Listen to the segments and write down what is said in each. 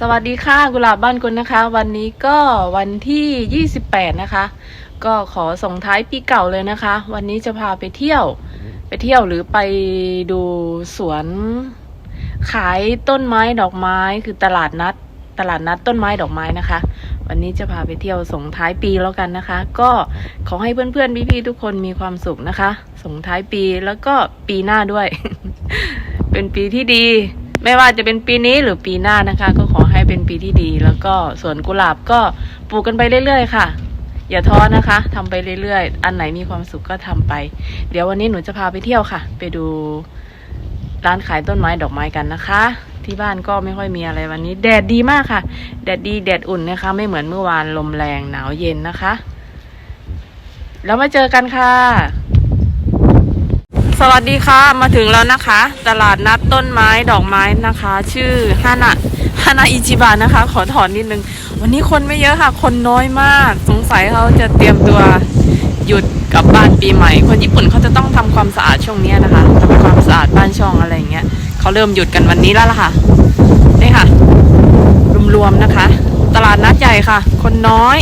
สวัสดีค่ะกุหลาบบ้านคุณนะคะ วันนี้ก็วันที่ 28 นะคะ ก็ขอส่งท้ายปีเก่าเลยนะคะ วันนี้จะพาไปเที่ยว ไปเที่ยวหรือไปดูสวน ขายต้นไม้ดอกไม้คือตลาดนัด ตลาดนัดต้นไม้ดอกไม้นะคะ วันนี้จะพาไปเที่ยวส่งท้ายปีแล้วกันนะคะ ก็ขอให้เพื่อนๆพี่ๆทุกคนมีความสุขนะคะ ส่งท้ายปีแล้วก็ปีหน้าด้วย เป็นปีที่ดี ไม่ว่าจะเป็นปีนี้หรือปีหน้านะคะ ก็ขอให้เป็นปีที่ดี แล้วก็สวนกุหลาบก็ปลูกกันไปเรื่อยๆค่ะ อย่าท้อนะคะทำไปเรื่อยๆ อันไหนมีความสุขก็ทำไป เดี๋ยววันนี้หนูจะพาไปเที่ยวค่ะ ไปดูร้านขายต้นไม้ดอกไม้กันนะคะ ที่บ้านก็ไม่ค่อยมีอะไรวันนี้ แดดดีมากค่ะ แดดดีแดดอุ่นนะคะ ไม่เหมือนเมื่อวานลมแรงหนาวเย็นนะคะ แล้วมาเจอกันค่ะ สวัสดีค่ะมาถึงแล้วนะคะ ตลาดนัดต้นไม้ดอกไม้นะคะ ชื่อฮานะฮานาอิจิบะนะคะ ขอถอนนิดนึง วันนี้คนไม่เยอะค่ะ คนน้อยมาก สงสัยเขาจะเตรียมตัวหยุดกลับบ้านปีใหม่ คนญี่ปุ่นเขาจะต้องทำความสะอาดช่วงนี้นะคะทำความสะอาดบ้านช่องอะไรอย่างเงี้ยเขาเริ่มหยุดกันวันนี้แล้วล่ะค่ะนี่ค่ะรวมๆนะคะ ตลาดนัดใหญ่ค่ะ คนน้อย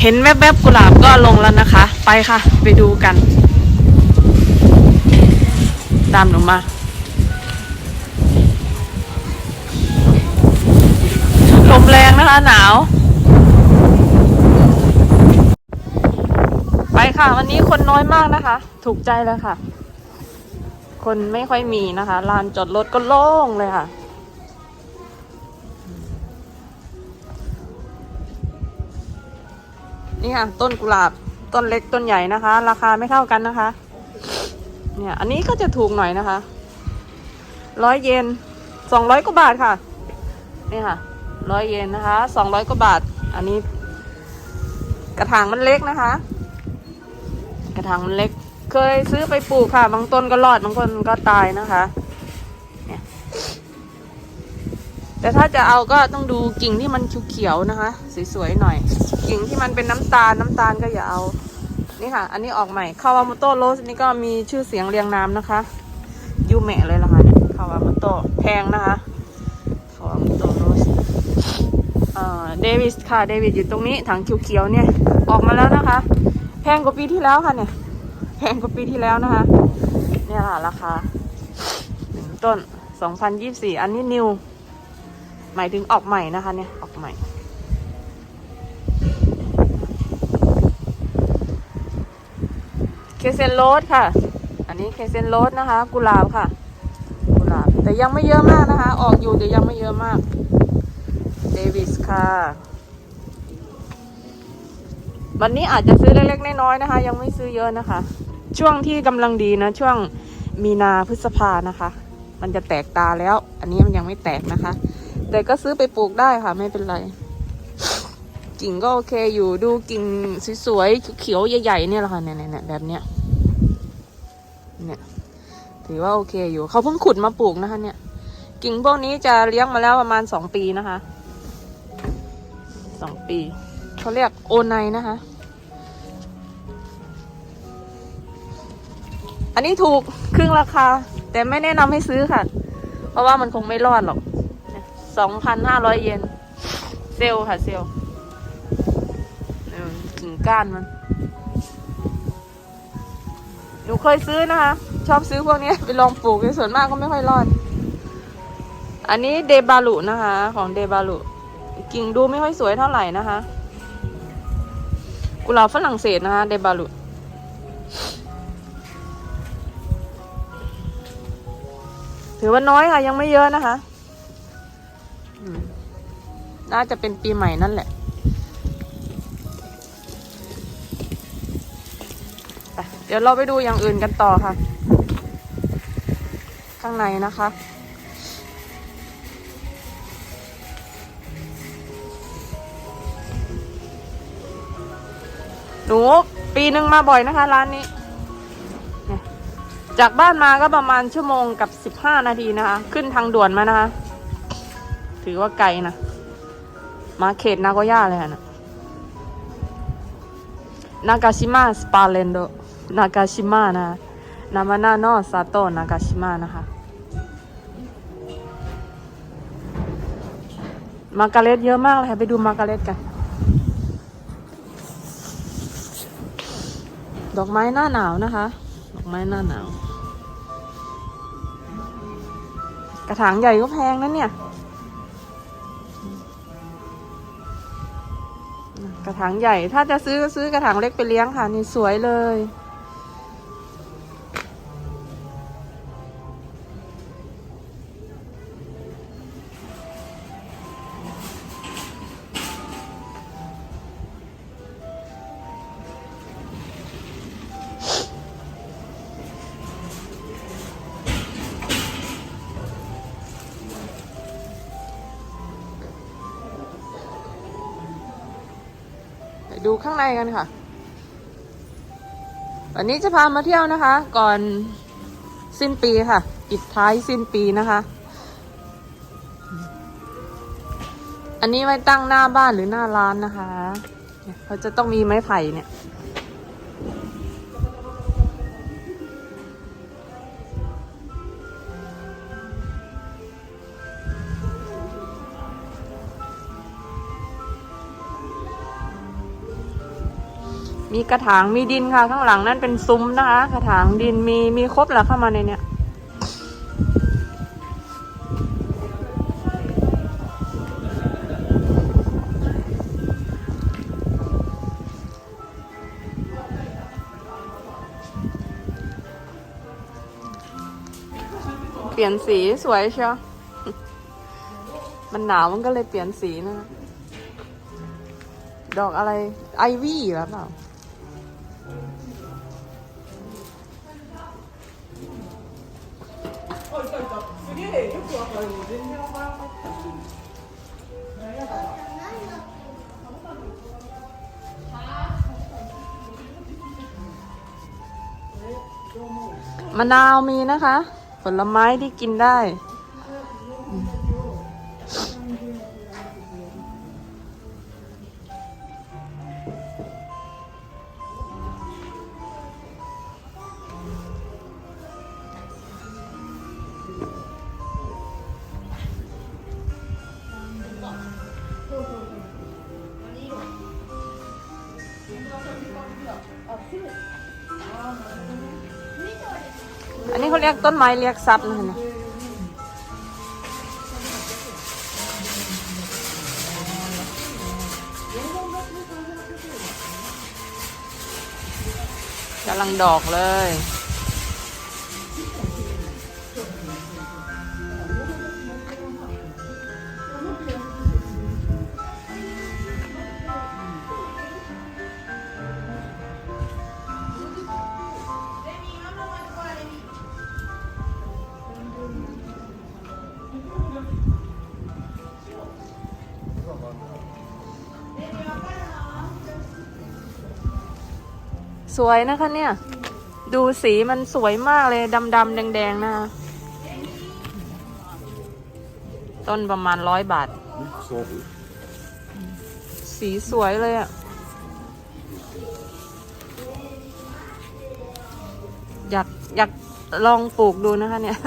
เห็นแวบๆกุหลาบก็ลงแล้วนะคะ ไปค่ะ ไปดูกันามหนูมา ลมแรงนะคะ หนาว ไปค่ะ วันนี้คนน้อยมากนะคะ ถูกใจแล้วค่ะ คนไม่ค่อยมีนะคะ ลานจอดรถก็โล่งเลยค่ะนี่ค่ะต้นกุหลาบต้นเล็กต้นใหญ่นะคะ ราคาไม่เท่ากันนะคะ เนี่ย อันนี้ก็จะถูกหน่อยนะคะร้อยเยนสองร้อยกว่าบาทค่ะ นี่ค่ะร้อยเยนนะคะสองร้อยกว่าบาท อันนี้ กระถางมันเล็กนะคะ กระถางมันเล็ก เคยซื้อไปปลูกค่ะ บางต้นก็รอด บางต้นก็ตายนะคะเนี่ยแต่ถ้าจะเอาก็ต้องดูกิ่งที่มันเขียวๆนะคะ สวยๆหน่อย กิ่งที่มันเป็นน้ำตาลน้ำตาลก็อย่าเอา นี่ค่ะ อันนี้ออกใหม่คาวาโมโตโรสนี่ก็มีชื่อเสียงเรียงนามนะคะ ยูแมะเลยล่ะค่ะเนี่ยคาวามโตแพงนะคะคาวาโมโตโรสเอ่อเดวิสค่ะเดวิสอยู่ตรงนี้ถังเขียวๆเนี่ยออกมาแล้วนะคะ แพงกว่าปีที่แล้วค่ะเนี่ยแพงกว่าปีที่แล้วนะคะ เนี่ยค่ะราคาหนึ่งต้นสองพันยี่สี่อันนี้นิว หมายถึงออกใหม่นะคะเนี่ยออกใหม่ เค เซนโรสค่ะ อันนี้เคเซนโรสนะคะ กุหลาบค่ะ กุหลาบ แต่ยังไม่เยอะมากนะคะ ออกอยู่แต่ยังไม่เยอะมาก เดวิสค่ะ วันนี้อาจจะซื้อเล็กๆน้อยๆนะคะ ยังไม่ซื้อเยอะนะคะ ช่วงที่กำลังดีนะ ช่วงมีนาพฤษภานะคะ มันจะแตกตาแล้ว อันนี้มันยังไม่แตกนะคะ แต่ก็ซื้อไปปลูกได้ค่ะ ไม่เป็นไรกิ่งก็โอเคอยู่ดูกิ่งสวยๆเขียวใหญ่ๆเนี่ยแหละค่ะเนี่ยเนี่ยแบบเนี้ย เนี่ย ถือว่าโอเคอยู่ เขาเพิ่งขุดมาปลูกนะคะ เนี่ย กิ่งพวกนี้จะเลี้ยงมาแล้วประมาณสองปีนะคะ สองปี เขาเรียกโอไนนะคะ อันนี้ถูกครึ่งราคา แต่ไม่แนะนำให้ซื้อค่ะ เพราะว่ามันคงไม่รอดหรอกสองพันห้าร้อยเยน เซลค่ะเซลกิ่งก้านมัน หนูเคยซื้อนะคะ ชอบซื้อพวกนี้ไปลองปลูกในส่วนมากก็ไม่ค่อยรอด อันนี้เดบาลุนะคะ ของเดบาลุกิ่งดูไม่ค่อยสวยเท่าไหร่นะคะ กุหลาบฝรั่งเศสนะคะเดบาลุถือว่าน้อยค่ะ ยังไม่เยอะนะคะ น่าจะเป็นปีใหม่นั่นแหละ เดี๋ยวเราไปดูอย่างอื่นกันต่อค่ะ ข้างในนะคะ หนูปีหนึ่งมาบ่อยนะคะ ร้านนี้ จากบ้านมาก็ประมาณชั่วโมงกับสิบห้านาทีนะคะ ขึ้นทางด่วนมานะคะ ถือว่าไกลนะ มาเขตนาโกย่าเลยนะนากาชิมะสปาเลนโด นากาชิมะนะนามานาโนซาโตะนากาชิมะนะคะมาการเร็ตเยอะมากเลยค่ะ ไปดูมาการเร็ตกัน ดอกไม้หน้าหนาวนะคะ ดอกไม้หน้าหนาว กระถางใหญ่ก็แพงนะเนี่ย กระถางใหญ่ ถ้าจะซื้อก็ซื้อกระถางเล็กไปเลี้ยงค่ะ นี่สวยเลย ดูข้างในกันค่ะ วันนี้จะพามาเที่ยวนะคะ ก่อนสิ้นปีค่ะปิดท้ายสิ้นปีนะคะ อันนี้ไว้ตั้งหน้าบ้านหรือหน้าร้านนะคะเนี่ยเขาจะต้องมีไม้ไผ่เนี่ย มีกระถางมีดินค่ะ ข้างหลังนั่นเป็นซุ้มนะคะ กระถางดินมีมีครบแล้วเข้ามาในเนี้ยเปลี่ยนสีสวยเชียวมันหนาวมันก็เลยเปลี่ยนสีนะ ดอกอะไรไอวี่หรือเปล่า มะนาวมีนะคะ ผลไม้ที่กินได้ อันนี้เขาเรียกต้นไม้เรียกซับนะคะเนี่ยกำลังดอกเลย สวยนะคะเนี่ย ดูสีมันสวยมากเลยดำๆแดงๆนะคะต้นประมาณร้อยบาท สีสวยเลยอะอยากอยากลองปลูกดูนะคะเนี่ย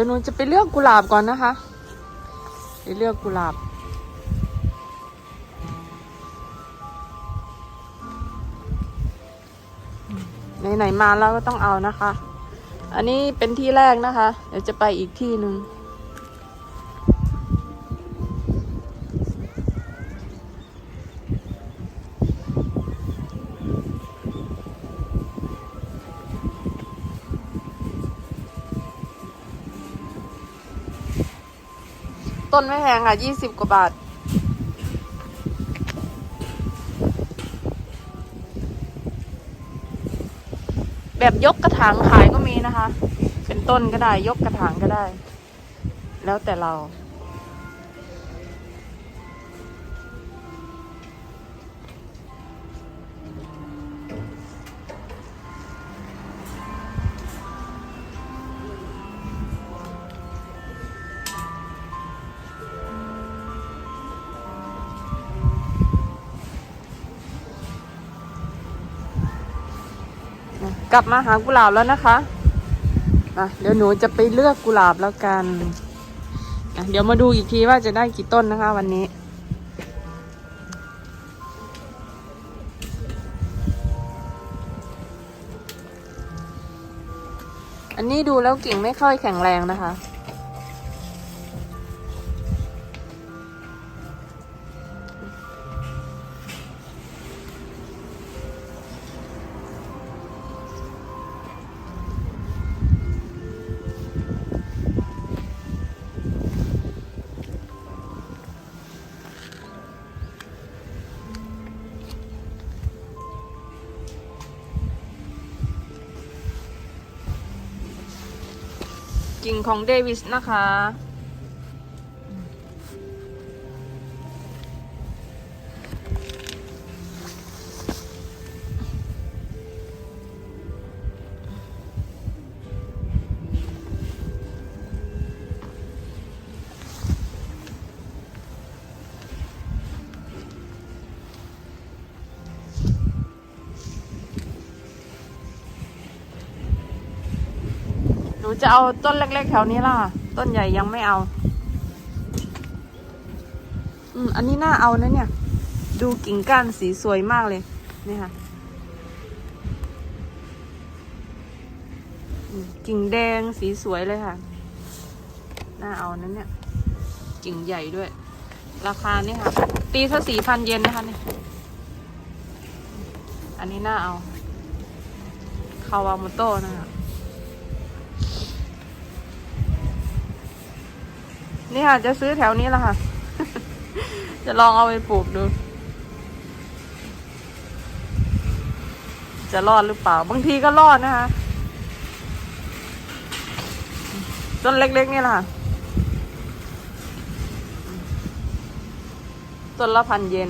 ดี๋ยวหนูจะไปเลือกกุหลาบก่อนนะคะ ไปเลือกกุหลาบ ไหนๆมาแล้วก็ต้องเอานะคะ อันนี้เป็นที่แรกนะคะ เดี๋ยวจะไปอีกที่หนึ่ง ต้นไม่แพงค่ะยี่สิบกว่าบาท แบบยกกระถางขายก็มีนะคะ เป็นต้นก็ได้ยกกระถางก็ได้ แล้วแต่เรา กลับมาหากุหลาบแล้วนะคะอะเดี๋ยวหนูจะไปเลือกกุหลาบแล้วกันอะเดี๋ยวมาดูอีกทีว่าจะได้กี่ต้นนะคะ วันนี้ อันนี้ดูแล้วกิ่งไม่ค่อยแข็งแรงนะคะ กิ่งของเดวิสนะคะ นูจะเอาต้นเล็กๆแถวนี้ล่ะ ต้นใหญ่ยังไม่เอา อืม อันนี้น่าเอานะเนี่ย ดูกิ่งก้านสีสวยมากเลย นี่ค่ะกิ่งแดงสีสวยเลยค่ะ น่าเอานั้นเนี่ย กิ่งใหญ่ด้วย ราคานี่ค่ะ ตีซะสี่พันเยนนะคะเนี่ย อันนี้น่าเอา คาวาโมโต้นะคะ นี่ค่ะ จะซื้อแถวนี้แหละค่ะ จะลองเอาไปปลูกดู จะรอดหรือเปล่า บางทีก็รอดนะคะต้นเล็กๆนี่แหละค่ะต้นละพันเยน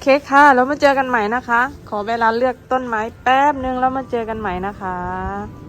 เคค่ะ แล้วมาเจอกันใหม่นะคะ ขอเวลาเลือกต้นไม้แป๊บนึงแล้วมาเจอกันใหม่นะคะ